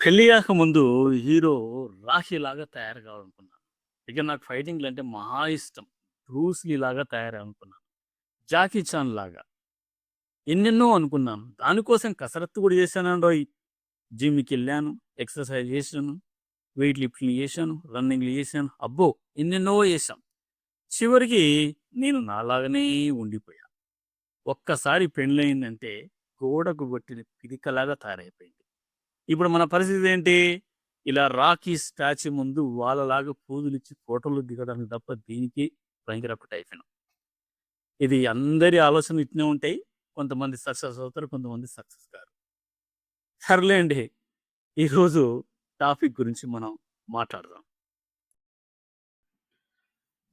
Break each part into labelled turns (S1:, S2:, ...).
S1: పెళ్ళి ముందు హీరో రాఖీ లాగా తయారు కావాలనుకున్నాను. ఇక నాకు ఫైటింగ్లు అంటే మహా ఇష్టం. బ్రూస్లీ లాగా తయారనుకున్నాను 'జాకీ చాన్' లాగా. ఎన్నెన్నో అనుకున్నాను. దానికోసం కసరత్తు కూడా చేశానండోయ్! జిమ్‌కెళ్ళాను, ఎక్సర్‌సైజ్ చేశాను, వెయిట్ లిఫ్టింగ్ చేశాను, రన్నింగ్‌లు చేశాను. అబ్బో! ఎన్నెన్నో చేశాం. చివరికి నేను నాలాగానే ఉండిపోయాను ఒక్కసారి పెళ్ళయిందంటే గోడకు కొట్టిన పిడికలాగా తయారైపోయింది. ఇప్పుడు మన పరిస్థితి ఏంటి? ఇలా 'రాకీ' స్టాచ్యూ ముందు వాళ్ళలాగా ఇచ్చి ఫోటోలు దిగడానికి తప్ప దేనికి పనికిరాకుండా అయిపోయినాం. ఇది అందరి ఆలోచన ఇట్నే ఉంటాయి. కొంతమంది సక్సెస్ అవుతారు. కొంతమంది సక్సెస్ కారు. సర్లేండి. ఈరోజు టాపిక్ గురించి మనం మాట్లాడదాం.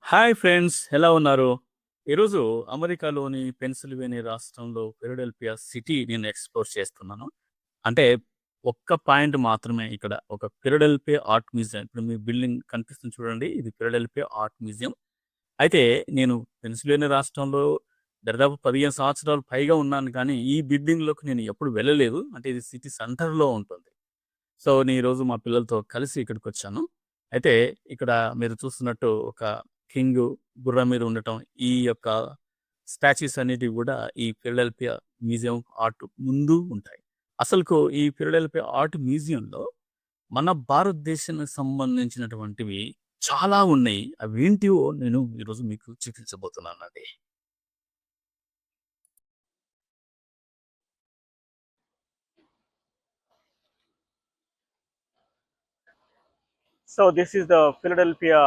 S1: హాయ్ ఫ్రెండ్స్ ఎలా ఉన్నారు? ఈరోజు అమెరికాలోని పెన్సిల్వేనియా రాష్ట్రంలో ఫిలడెల్ఫియా సిటీ నేను ఎక్స్‌ప్లోర్ చేస్తున్నాను. అంటే ఒక్క పాయింట్ మాత్రమే ఇక్కడ ఒక పిరడెల్పే ఆర్ట్ మ్యూజియం. ఇప్పుడు మీ బిల్డింగ్ కనిపిస్తుంది చూడండి. ఇది పిరడెల్పే ఆర్ట్ మ్యూజియం. అయితే నేను పెన్సిల్వేనియా రాష్ట్రంలో దాదాపు 15 సంవత్సరాలు పైగా ఉన్నాను కానీ ఈ బిల్డింగ్‌లోకి నేను ఎప్పుడు వెళ్ళలేదు. అంటే ఇది సిటీ సెంటర్‌లో ఉంటుంది. సో, నేను ఈరోజు మా పిల్లలతో కలిసి ఇక్కడికి వచ్చాను అయితే ఇక్కడ మీరు చూస్తున్నట్టు ఒక కింగ్ గుర్రం మీద ఉండటం ఈ యొక్క స్టాచ్యూస్ అనేటివి కూడా ఈ ఫిలడెల్ఫియా మ్యూజియం ఆర్ట్ ముందు ఉంటాయి. అసలుకు ఈ ఫిలడెల్ఫియా ఆర్ట్ మ్యూజియంలో మన భారతదేశానికి సంబంధించినటువంటివి చాలా ఉన్నాయి. అవి ఏంటివో నేను ఈరోజు మీకు చూపించబోతున్నానండి. So, this is the Philadelphia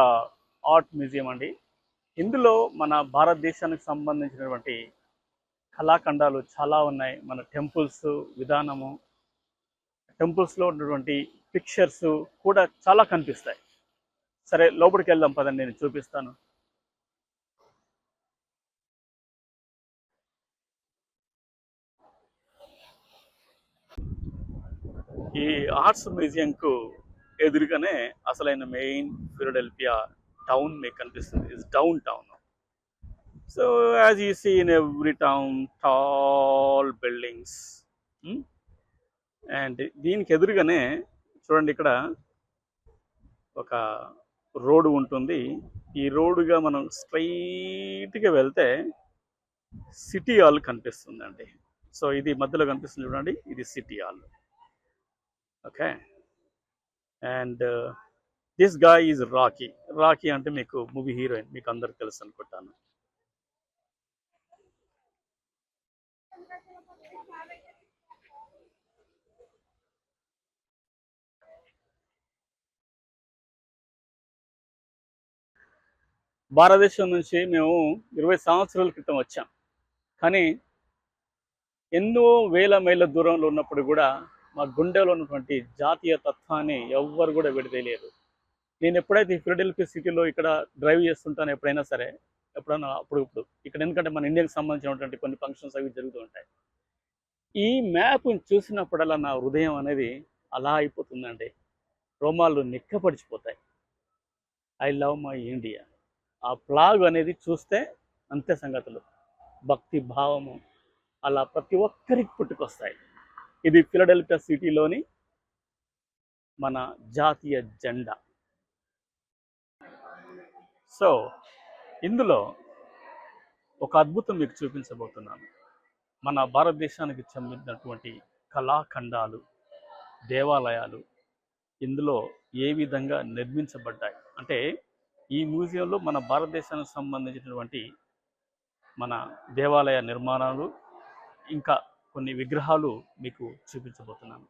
S1: art museum అండి. ఇందులో మన భారతదేశానికి సంబంధించినటువంటి కళాఖండాలు చాలా ఉన్నాయి. మన టెంపుల్స్ విధానము, టెంపుల్స్‌లో ఉన్నటువంటి పిక్చర్స్ కూడా చాలా కనిపిస్తాయి. సరే లోపలికి వెళ్దాం పదండి నేను చూపిస్తాను. ఈ ఆర్ట్స్ మ్యూజియంకు ఎదురుగానే అసలైన మెయిన్ ఫిలడెల్ఫియా టౌన్ మీకు కనిపిస్తుంది. Is down town. So, as you see in every town tall buildings. And దీనికి ఎదురుగానే చూడండి ఇక్కడ ఒక రోడ్డు ఉంటుంది. ఈ రోడ్డుగా మనం స్ట్రైట్గా వెళ్తే సిటీ హాల్ కనిపిస్తుందండి. సో, ఇది మధ్యలో కనిపిస్తుంది చూడండి. ఇది city hall. Okay. And this guy is Rocky. Rocky అంటే మీకు మూవీ హీరోయిన్. మీకు అందరికి తెలుసు అనుకుంటాను. భారతదేశం నుంచి మేము 20 సంవత్సరాల క్రితం వచ్చాం. కానీ ఎన్నో వేల మైళ్ళ దూరంలో ఉన్నప్పుడు కూడా మా గుండెలో ఉన్నటువంటి జాతీయ తత్వాన్ని ఎవ్వరు కూడా విడదీయలేరు. నేను ఎప్పుడైతే ఈ ఫిలడెల్ఫియా సిటీలో ఇక్కడ డ్రైవ్ చేస్తుంటాను ఎప్పుడైనా సరే, ఎప్పుడైనా అప్పుడప్పుడు ఇక్కడ ఎందుకంటే మన ఇండియాకి సంబంధించినటువంటి కొన్ని ఫంక్షన్స్ అవి జరుగుతూ ఉంటాయి. ఈ మ్యాప్‌ని చూసినప్పుడల్లా నా హృదయం అనేది అలా అయిపోతుందండి. రోమాలు నిక్కపడిచిపోతాయి ఐ లవ్ మై ఇండియా. ఆ ప్లాగ్ అనేది చూస్తే అంతే సంగతులు. భక్తి భావము అలా ప్రతి ఒక్కరికి పుట్టుకొస్తాయి. ఇది ఫిలడెల్ఫియా సిటీలోని మన జాతీయ జెండా. సో, ఇందులో ఒక అద్భుతం మీకు చూపించబోతున్నాను. మన భారతదేశానికి చెందినటువంటి కళాఖండాలు, దేవాలయాలు ఇందులో ఏ విధంగా నిర్మించబడ్డాయి. అంటే ఈ మ్యూజియంలో మన భారతదేశానికి సంబంధించినటువంటి మన దేవాలయ నిర్మాణాలు, ఇంకా కొన్ని విగ్రహాలు మీకు చూపించబోతున్నాను.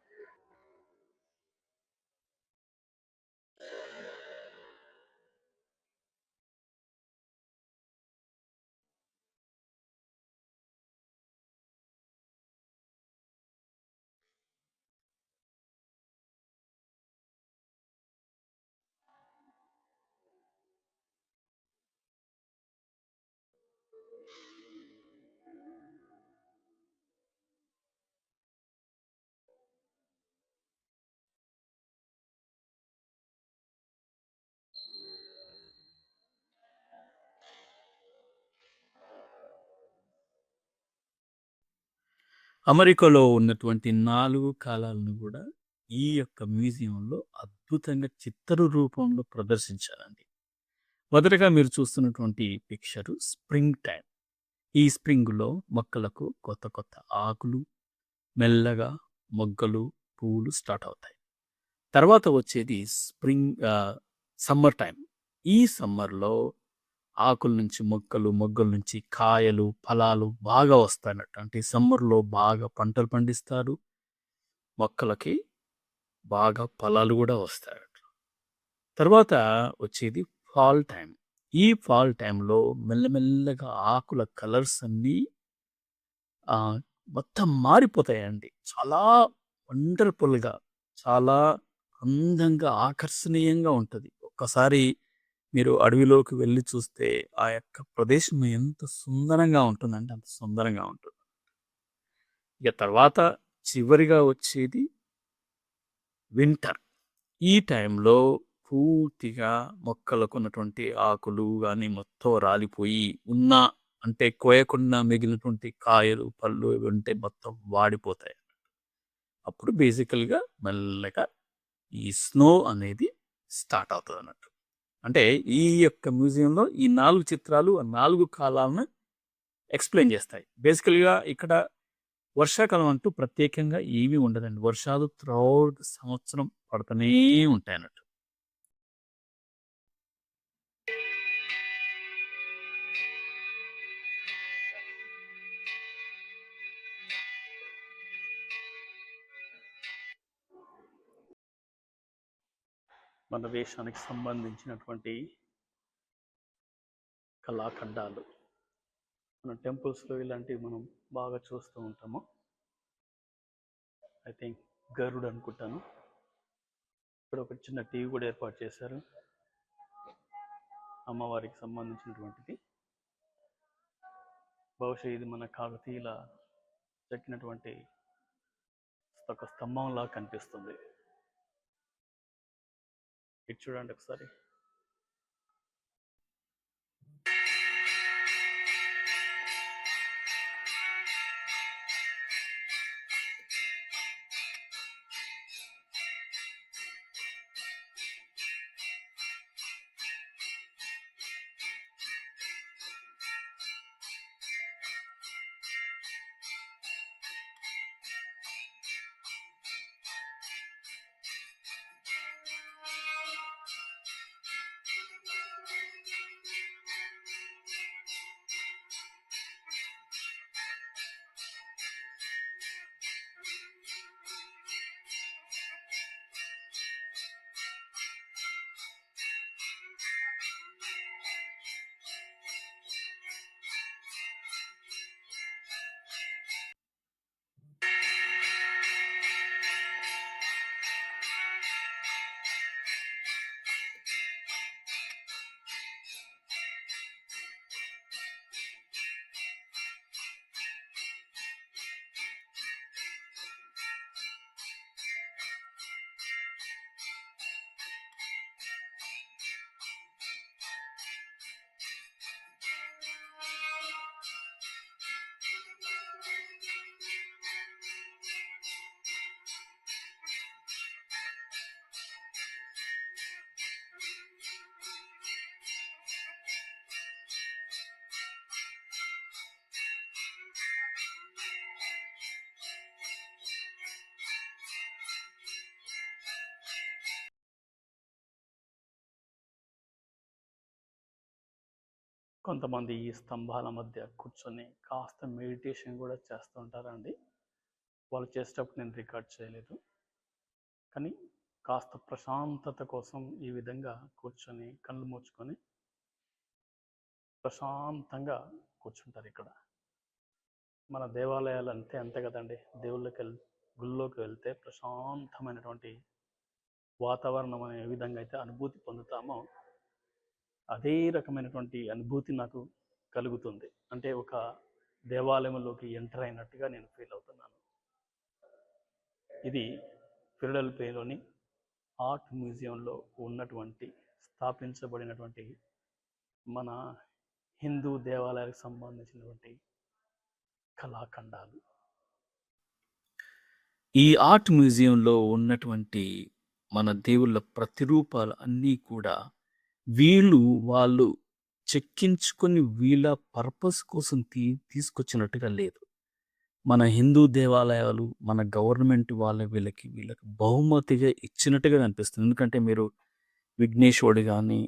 S1: అమెరికాలో ఉన్నటువంటి నాలుగు కాలాలను కూడా ఈ యొక్క మ్యూజియంలో అద్భుతంగా చిత్తరు రూపంలో ప్రదర్శించారండి. మొదటగా మీరు చూస్తున్నటువంటి పిక్చరు స్ప్రింగ్ టైం ఈ స్ప్రింగ్‌లో మొక్కలకు కొత్త కొత్త ఆకులు, మెల్లగా మొగ్గలు, పువ్వులు స్టార్ట్ అవుతాయి. తర్వాత వచ్చేది స్ప్రింగ్ సమ్మర్ టైం ఈ సమ్మర్‌లో ఆకుల నుంచి మొక్కలు, మొగ్గల నుంచి కాయలు, ఫలాలు బాగా వస్తాయన్నట్టు. అంటే సమ్మర్‌లో బాగా పంటలు పండిస్తారు. మొక్కలకి బాగా ఫలాలు కూడా వస్తాయి తర్వాత వచ్చేది ఫాల్ టైమ్. ఈ ఫాల్ టైంలో మెల్లమెల్లగా ఆకుల కలర్స్ అన్నీ మొత్తం మారిపోతాయండి. చాలా వండర్‌ఫుల్‌గా, చాలా అందంగా, ఆకర్షణీయంగా ఉంటుంది ఒక్కసారి మీరు అడవిలోకి వెళ్ళి చూస్తే ఆ యొక్క ప్రదేశం ఎంత సుందరంగా ఉంటుందంటే అంత సుందరంగా ఉంటుంది. ఇక తర్వాత చివరిగా వచ్చేది వింటర్. ఈ టైంలో పూర్తిగా మొక్కలకున్నటువంటి ఆకులు కానీ మొత్తం రాలిపోయి ఉన్న అంటే కోయకుండా మిగిలినటువంటి కాయలు, పళ్ళు ఇవి ఉంటే మొత్తం వాడిపోతాయి. అప్పుడు బేసికల్‌గా మెల్లగా ఈ స్నో అనేది స్టార్ట్ అవుతుంది అన్నట్టు అంటే ఈ యొక్క మ్యూజియంలో ఈ నాలుగు చిత్రాలు ఆ 4 కాలాలను ఎక్స్‌ప్లెయిన్ చేస్తాయి. బేసికల్‌గా ఇక్కడ వర్షాకాలం అంటూ ప్రత్యేకంగా ఏమీ ఉండదండి. వర్షాలు త్రౌడ్ సంవత్సరం పడుతూనే ఉంటాయి అన్నట్టు మన దేశానికి సంబంధించినటువంటి కళాఖండాలు. మన టెంపుల్స్‌లో ఇలాంటివి మనం బాగా చూస్తూ ఉంటాము. ఐ థింక్ గరుడ్ అనుకుంటాను. ఇక్కడ ఒక చిన్న టీవీ కూడా ఏర్పాటు చేశారు. అమ్మవారికి సంబంధించినటువంటిది. బహుశా ఇది మన కాకతీయుల చెక్కినటువంటి ఒక స్తంభంలా కనిపిస్తుంది. It shouldn't. కొంతమంది ఈ స్తంభాల మధ్య కూర్చొని కాస్త మెడిటేషన్ కూడా చేస్తూ ఉంటారండి. వాళ్ళు చేసేటప్పుడు నేను రికార్డ్ చేయలేదు. కానీ కాస్త ప్రశాంతత కోసం ఈ విధంగా కూర్చొని కళ్ళు మూసుకొని ప్రశాంతంగా కూర్చుంటారు ఇక్కడ. మన దేవాలయాలు అంతే అంతే కదండి దేవుళ్ళకి వెళ్ గుళ్ళోకి వెళ్తే ప్రశాంతమైనటువంటి వాతావరణం అనే ఏ విధంగా అయితే అనుభూతి పొందుతామో అదే రకమైనటువంటి అనుభూతి నాకు కలుగుతుంది. అంటే ఒక దేవాలయంలోకి ఎంటర్ అయినట్టుగా నేను ఫీల్ అవుతున్నాను. ఇది ఫిరడల్పేలోని ఆర్ట్ మ్యూజియంలో ఉన్నటువంటి స్థాపించబడినటువంటి మన హిందూ దేవాలయాలకు సంబంధించినటువంటి కళాఖండాలు. ఈ ఆర్ట్ మ్యూజియంలో ఉన్నటువంటి మన దేవుళ్ళ ప్రతిరూపాలు అన్నీ కూడా వీళ్ళు వాళ్ళు చెక్కించుకొని వీళ్ళ పర్పస్ కోసం తీ తీసుకొచ్చినట్టుగా లేదు. మన హిందూ దేవాలయాలు, మన గవర్నమెంట్ వాళ్ళ వీళ్ళకి వీళ్ళకి బహుమతిగా ఇచ్చినట్టుగా కనిపిస్తుంది. ఎందుకంటే మీరు విఘ్నేశ్వరుడు కానీ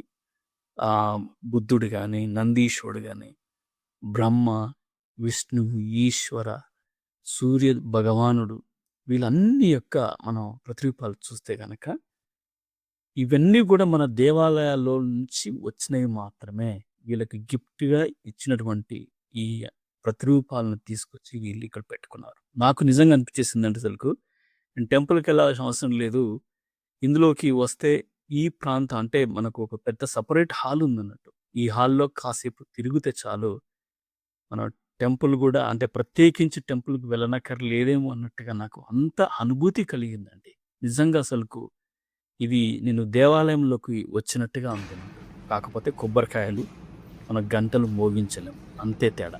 S1: బుద్ధుడు కానీ నందీశ్వరుడు కానీ బ్రహ్మ, విష్ణువు, ఈశ్వర, సూర్య భగవానుడు వీళ్ళన్ని యొక్క మనం ప్రతిరూపాలు చూస్తే కనుక ఇవన్నీ కూడా మన దేవాలయాల్లో నుంచి వచ్చినవి మాత్రమే. వీళ్ళకి గిఫ్ట్‌గా ఇచ్చినటువంటి ఈ ప్రతిరూపాలను తీసుకొచ్చి వీళ్ళు ఇక్కడ పెట్టుకున్నారు. నాకు నిజంగా అనిపించేసింది అంటే అసలుకు. నేను టెంపుల్‌కెళ్ళాల్సిన అవసరం లేదు. ఇందులోకి వస్తే ఈ ప్రాంతం అంటే మనకు ఒక పెద్ద సపరేట్ హాల్ ఉందన్నట్టు. ఈ హాల్‌లో కాసేపు తిరిగితే చాలు. మనం టెంపుల్ కూడా అంటే ప్రత్యేకించి టెంపుల్‌కి వెళ్ళనక్కర్లేదేమో అన్నట్టుగా నాకు అంత అనుభూతి కలిగిందండి. నిజంగా అసలుకు ఇది నేను దేవాలయంలోకి వచ్చినట్టుగా ఉంది కాకపోతే కొబ్బరికాయలు, మన గంటలు మోగించలేం. అంతే తేడా.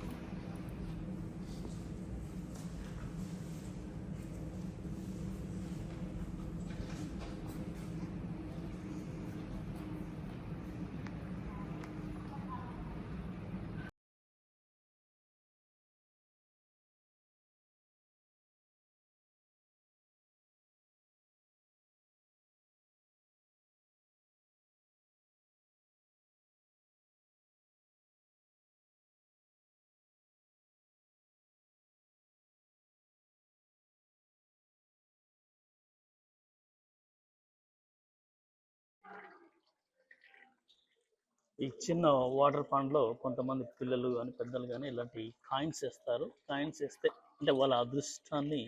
S1: ఈ చిన్న వాటర్ పాండ్‌లో కొంతమంది పిల్లలు కానీ పెద్దలు కానీ ఇలాంటి కాయిన్స్ వేస్తారు కాయిన్స్ వేస్తే అంటే వాళ్ళ అదృష్టాన్ని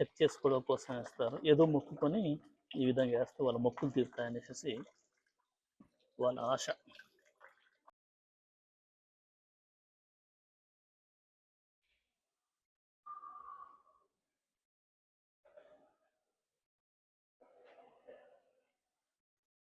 S1: చెక్ చేసుకోవడం కోసం వేస్తారు ఏదో మొక్కుకొని ఈ విధంగా వేస్తే వాళ్ళ మొక్కులు తీరుతాయనేసి వాళ్ళ ఆశ.